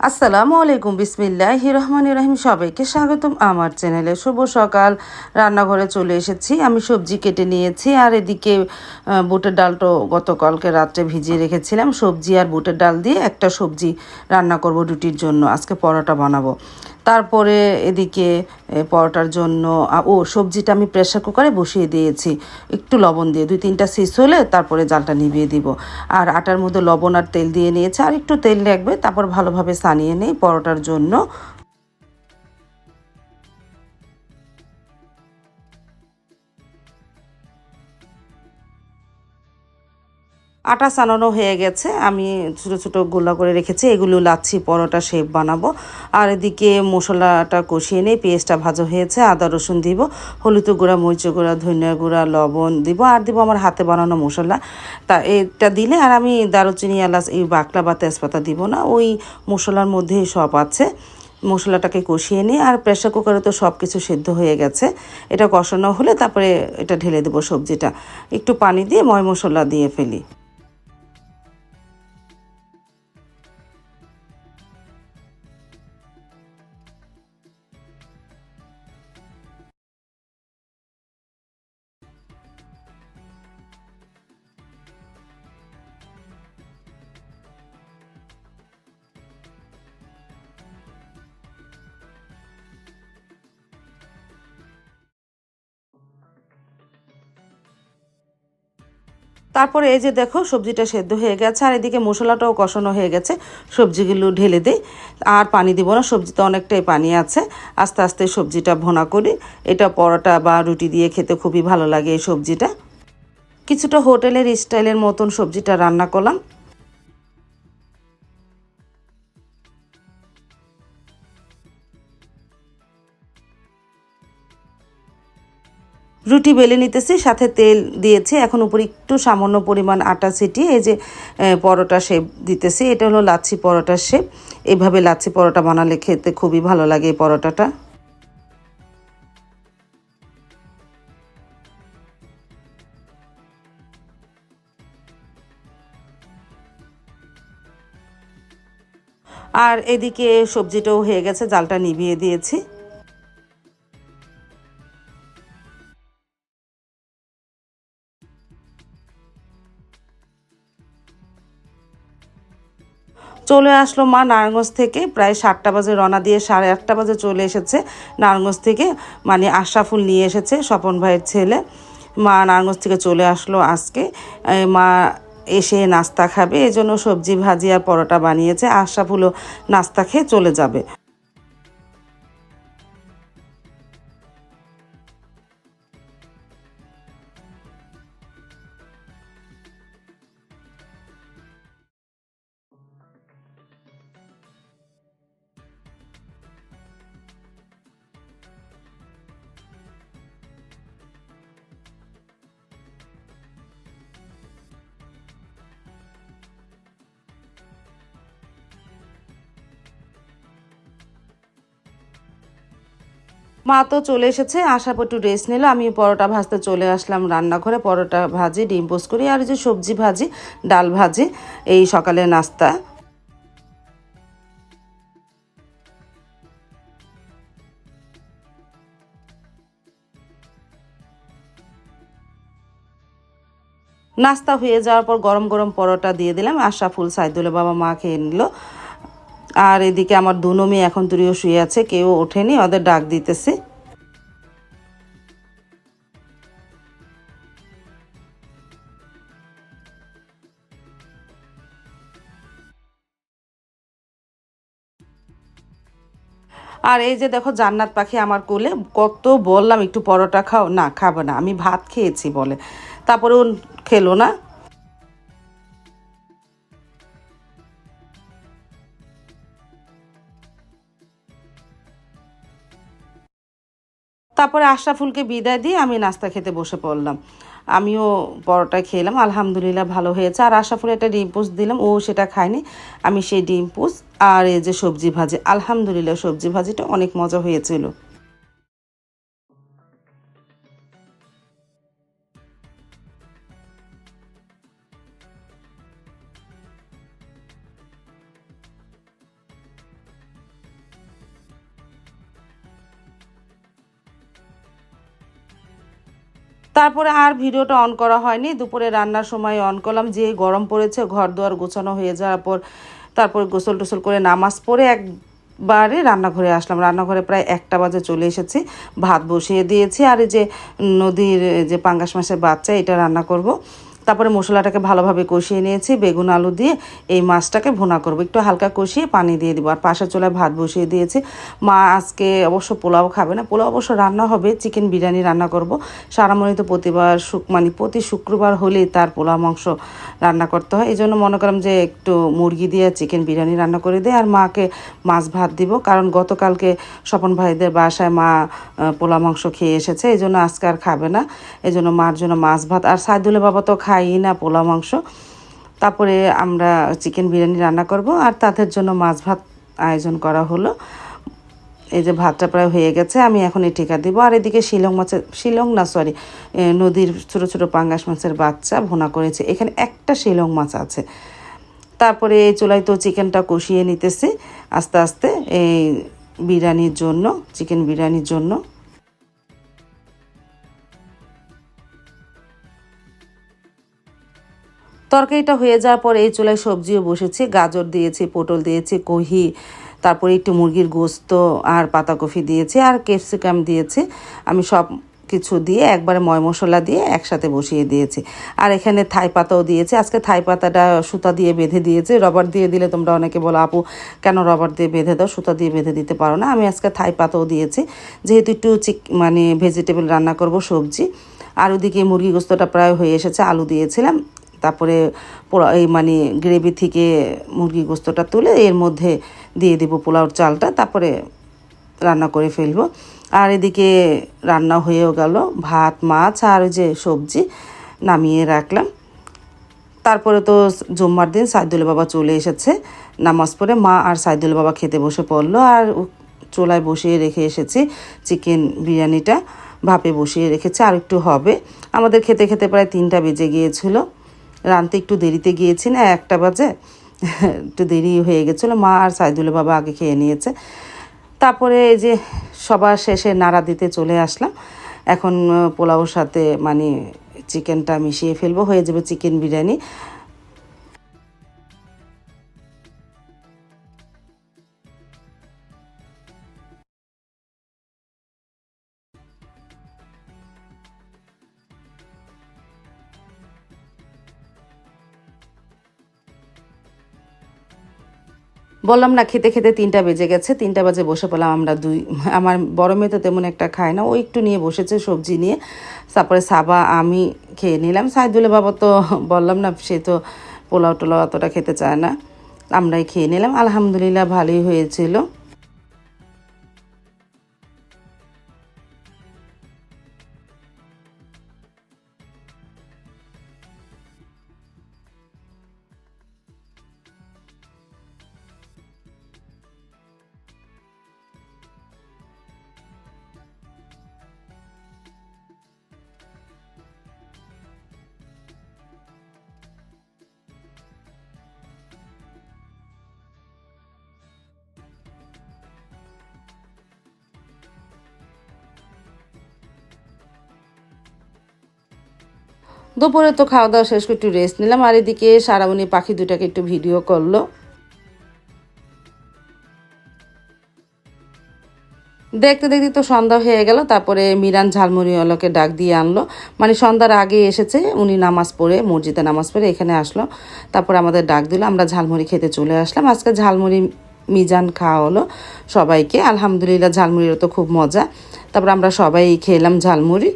আসসালামু আলাইকুম বিসমিল্লাহ রহমান রহিম। সবাইকে স্বাগতম আমার চ্যানেলে। শুভ সকাল। রান্নাঘরে চলে এসেছি। আমি সবজি কেটে নিয়েছি আর এদিকে বুটের ডালটা গতকালকে রাত্রে ভিজিয়ে রেখেছিলাম। সবজি আর বুটের ডাল দিয়ে একটা সবজি রান্না করব রুটির জন্য। আজকে পরোটা বানাবো। তারপরে এদিকে পরোটার জন্য ও, সবজিটা আমি প্রেশার কুকারে বসিয়ে দিয়েছি। একটু লবণ দিয়ে, দুই, তিনটা সিস হলে তারপরে জালটা নিভিয়ে দিব। আর আটার মধ্যে লবণ আর তেল দিয়ে নিয়েছে, আর একটু তেল লাগবে তারপর ভালোভাবে সানিয়ে নেই পরোটার জন্য। আটা সানানো হয়ে গেছে। আমি ছোটো ছোটো গোলা করে রেখেছি। এগুলো লাচ্ছি পরোটা শেপ বানাবো। আর এদিকে মশলাটা কষিয়ে নিয়ে পেঁয়াজটা ভাজা হয়েছে। আদা, রসুন দিব। হলুদ গুঁড়া, মরিচ গুঁড়া, ধনিয়া গুঁড়া, লবণ দিব। আর দিব আমার হাতে বানানো মশলা। তা এটা দিলে আর আমি দারুচিনি, এলাচ, এই বাকলা বা তেজপাতা দিব না। ওই মশলার মধ্যেই সব আছে। মশলাটাকে কষিয়ে নিয়ে আর প্রেসার কুকারে তো সব কিছু সেদ্ধ হয়ে গেছে। এটা কষানো হলে তারপরে এটা ঢেলে দেবো সবজিটা। একটু পানি দিয়ে ময় মশলা দিয়ে ফেলি। তারপরে এই যে দেখো, সবজিটা সেদ্ধ হয়ে গেছে, আর এদিকে মশলাটাও কষানো হয়ে গেছে। সবজিগুলো ঢেলে দিই। আর পানি দিব না, সবজিতে অনেকটাই পানি আছে। আস্তে আস্তে সবজিটা ভোনা করি। এটা পরোটা বা রুটি দিয়ে খেতে খুবই ভালো লাগে এই সবজিটা। কিছুটা হোটেলের স্টাইলের মতন সবজিটা রান্না করলাম। রুটি বেলে নিতেছি, সাথে তেল দিয়েছি। এখন উপরে একটু সামান্য পরিমাণ আটা ছিটিয়ে এই যে পরোটা শেপ দিতেছি। এটা হলো লাচ্ছি পরোটার শেপ এইভাবে লাচ্ছি পরোটা বানালে খেতে খুবই ভালো লাগে এই পরোটাটা। আর এদিকে সবজিটাও হয়ে গেছে, জালটা নিভিয়ে দিয়েছি। চলে আসলো মা নারায়ণগঞ্জ থেকে। প্রায় সাতটা বাজে রওনা দিয়ে সাড়ে আটটা বাজে চলে এসেছে নারায়ণগঞ্জ থেকে। মানে আশরাফুল নিয়ে এসেছে স্বপন ভাইয়ের ছেলে। মা নারায়ণগঞ্জ থেকে চলে আসলো আজকে। মা এসে নাস্তা খাবে। এজন্য জন্য সবজি ভাজি আর পরোটা বানিয়েছে। আশরাফুলও নাস্তা খেয়ে চলে যাবে। মা তো চলে এসেছে আসার পর একটু রেস্ট নিল আমি পরোটা ভাজতে চলে আসলাম রান্নাঘরে, পরোটা ভাজি, ডিম পোস্ট করি, আর যে সবজি ভাজি, ডাল ভাজি, এই সকালে নাস্তা। নাস্তা হয়ে যাওয়ার পর গরম গরম পরোটা দিয়ে দিলাম, আশরাফুল সাইদুল্লাহ বাবা মা খেয়ে নিল। আর এদিকে আমার দুনো মেয়ে এখন তুরিও শুয়ে আছে, কেউ ওঠেনি, ওদের ডাক দিতেছে। আর এই যে দেখো জান্নাত পাখি আমার কোলে, কত বললাম একটু পরোটা খাও, না, খাব না, আমি ভাত খেয়েছি বলে। তারপরে ও খেলো না। তারপরে আশরাফুলকে বিদায় দিয়ে আমি নাস্তা খেতে বসে পড়লাম। আমিও পরোটা খেলাম, আলহামদুলিল্লাহ ভালো হয়েছে। আর আশরাফুল একটা ডিম পোস্ট দিলাম, ও সেটা খায়নি। আমি সেই ডিম পোস্ট আর এই যে সবজি ভাজি, আলহামদুলিল্লাহ সবজি ভাজিটা অনেক মজা হয়েছিল। তারপরে আর ভিডিওটা অন করা হয়নি। দুপুরে রান্নার সময় অন করলাম। যে গরম পড়েছে, ঘর দুয়ার গোছানো হয়ে যাওয়ার পর তারপর গোসল টোসল করে নামাজ পড়ে একবারে রান্নাঘরে আসলাম। রান্নাঘরে প্রায় একটা বাজে চলে এসেছি। ভাত বসিয়ে দিয়েছি। আর এই যে নদীর যে পাঙ্গাস মাছের বাচ্চা, এটা রান্না করব। তারপরে মশলাটাকে ভালোভাবে কষিয়ে নিয়েছি, বেগুন, আলু দিয়ে এই মাছটাকে ভুনা করব। একটু হালকা কষিয়ে পানি দিয়ে দিব। আর পাশের চুলায় ভাত বসিয়ে দিয়েছি। মা আজকে অবশ্য পোলাও খাবে না। পোলাও অবশ্য রান্না হবে, চিকেন বিরিয়ানি রান্না করব। সারামণি তো প্রতিবার শুক মানে প্রতি শুক্রবার হলেই তার পোলাও মাংস রান্না করতে হয়। এই জন্য মনে করলাম যে একটু মুরগি দিয়ে চিকেন বিরিয়ানি রান্না করে দিই। আর মাকে মাছ ভাত দিব। কারণ গতকালকে স্বপন ভাইদের বাসায় মা পোলা মাংস খেয়ে এসেছে। এই জন্য আজকে আর খাবে না। এই জন্য মার জন্য মাছ ভাত। আর সাইদুলের বাবা তো খাই না পোলা মাংস। তারপরে আমরা চিকেন বিরিয়ানি রান্না করব। আর তাদের জন্য মাছ ভাত আয়োজন করা হলো। এই যে ভাতটা প্রায় হয়ে গেছে, আমি এখন এই ঠিকা দিব। আর এদিকে শিলং মাছের, শিলং না সরি নদীর ছোট ছোট পাঙ্গাস মাছের বাচ্চা ভুনা করেছে। এখানে একটা শিলং মাছ আছে। তারপরে এই চুলায় তো চিকেনটা কষিয়ে নিতেছি আস্তে আস্তে। এই বিরিয়ানির জন্য, চিকেন বিরিয়ানির জন্য। তরকারিটা হয়ে যাওয়ার পর এই চুলায় সবজিও বসেছি, গাজর দিয়েছি, পটল দিয়েছি, কহি, তারপরে একটু মুরগির গোস্ত আর পাতাকপি দিয়েছি আর ক্যাপসিকাম দিয়েছি। আমি সব কিছু দিয়ে একবারে ময় মশলা দিয়ে একসাথে বসিয়ে দিয়েছি। আর এখানে থাই পাতাও দিয়েছি। আজকে থাই পাতাটা সুতা দিয়ে বেঁধে দিয়েছে। রবার দিয়ে দিলে তোমরা অনেকে বলো, আপু, কেন রবার দিয়ে বেঁধে দাও? সুতা দিয়ে বেঁধে দিতে পারো না। আমি আজকে থাই পাতাও দিয়েছি। যেহেতু একটু চিক মানে ভেজিটেবল রান্না করব সবজি, আর ওদিকে মুরগি গোস্তটা প্রায় হয়ে এসেছে, আলু দিয়েছিলাম। তারপরে এই মানে গ্রেভি থেকে মুরগি গোস্তটা তুলে এর মধ্যে দিয়ে দেবো পোলাওর চালটা, তারপরে রান্না করে ফেলব। আর এদিকে রান্না হয়েও গেল, ভাত, মাছ আর যে সবজি নামিয়ে রাখলাম। তারপরে তো জুম্মার দিন সাইদুল বাবা চলে এসেছে। নামাজ পড়ে মা আর সাইদুল বাবা খেতে বসে পড়ল আর চোলায় বসিয়ে রেখে এসেছি চিকেন বিরিয়ানিটা। ভাপে বসিয়ে রেখেছে আর একটু হবে। আমাদের খেতে খেতে প্রায় তিনটা বেজে গিয়েছিল। রানতে একটু দেরিতে গিয়েছি না, একটা বাজে, একটু দেরি হয়ে গেছিল। মা আর সাইদুল বাবা আগে খেয়ে নিয়েছে। তারপরে এই যে সবার শেষে নাড়া দিতে চলে আসলাম। এখন পোলাওর সাথে মানে চিকেনটা মিশিয়ে ফেলব। হয়ে যাবে চিকেন বিরিয়ানি। বললাম না, খেতে খেতে তিনটা বেজে গেছে, তিনটা বাজে বসে পড়লাম আমরা দুই, আমার বড় মেয়ে তো তেমন একটা খায় না, ও একটু নিয়ে বসেছে সবজি নিয়ে, তারপরে সাবা আমি খেয়ে নিলাম, সাইদুলের বাবা তো বললাম না, সে তো পোলাও টোলাও অতটা খেতে চায় না, আমরাই খেয়ে নিলাম, আলহামদুলিল্লাহ ভালোই হয়েছিল। দুপুরে তো খাওয়া দাওয়া শেষ করে একটু রেস্ট নিলাম, আর এদিকে সারাবনি পাখি দুটাকে একটু ভিডিও করল। দেখতে দেখতে তো সন্ধ্যা হয়ে গেল, তারপরে মিরান ঝালমুড়িওয়ালাকে ডাক দিয়ে আনলো। মানে সন্ধ্যার আগে এসেছে, উনি নামাজ পড়ে, মসজিদে নামাজ পড়ে, এখানে আসলো। তারপর আমাদের ডাক দিল, আমরা ঝালমুড়ি খেতে চলে আসলাম। আজকে ঝালমুড়ি মিজান খাওয়া হলো সবাইকে। আলহামদুলিল্লাহ ঝালমুড়িরও তো খুব মজা। তারপর আমরা সবাই খেলাম ঝালমুড়ি।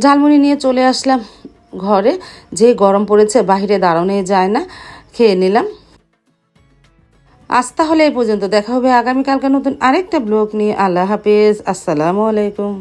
ঝালমুড়ি নিয়ে চলে আসলাম ঘরে। যে গরম পড়েছে, বাহিরে দাঁড়ানোই যায় না। খেয়ে নিলাম। আজ তাহলে এই পর্যন্ত। দেখা হবে আগামীকালকে নতুন আরেকটা ব্লগ নিয়ে। আল্লাহ হাফেজ। আসসালামু আলাইকুম।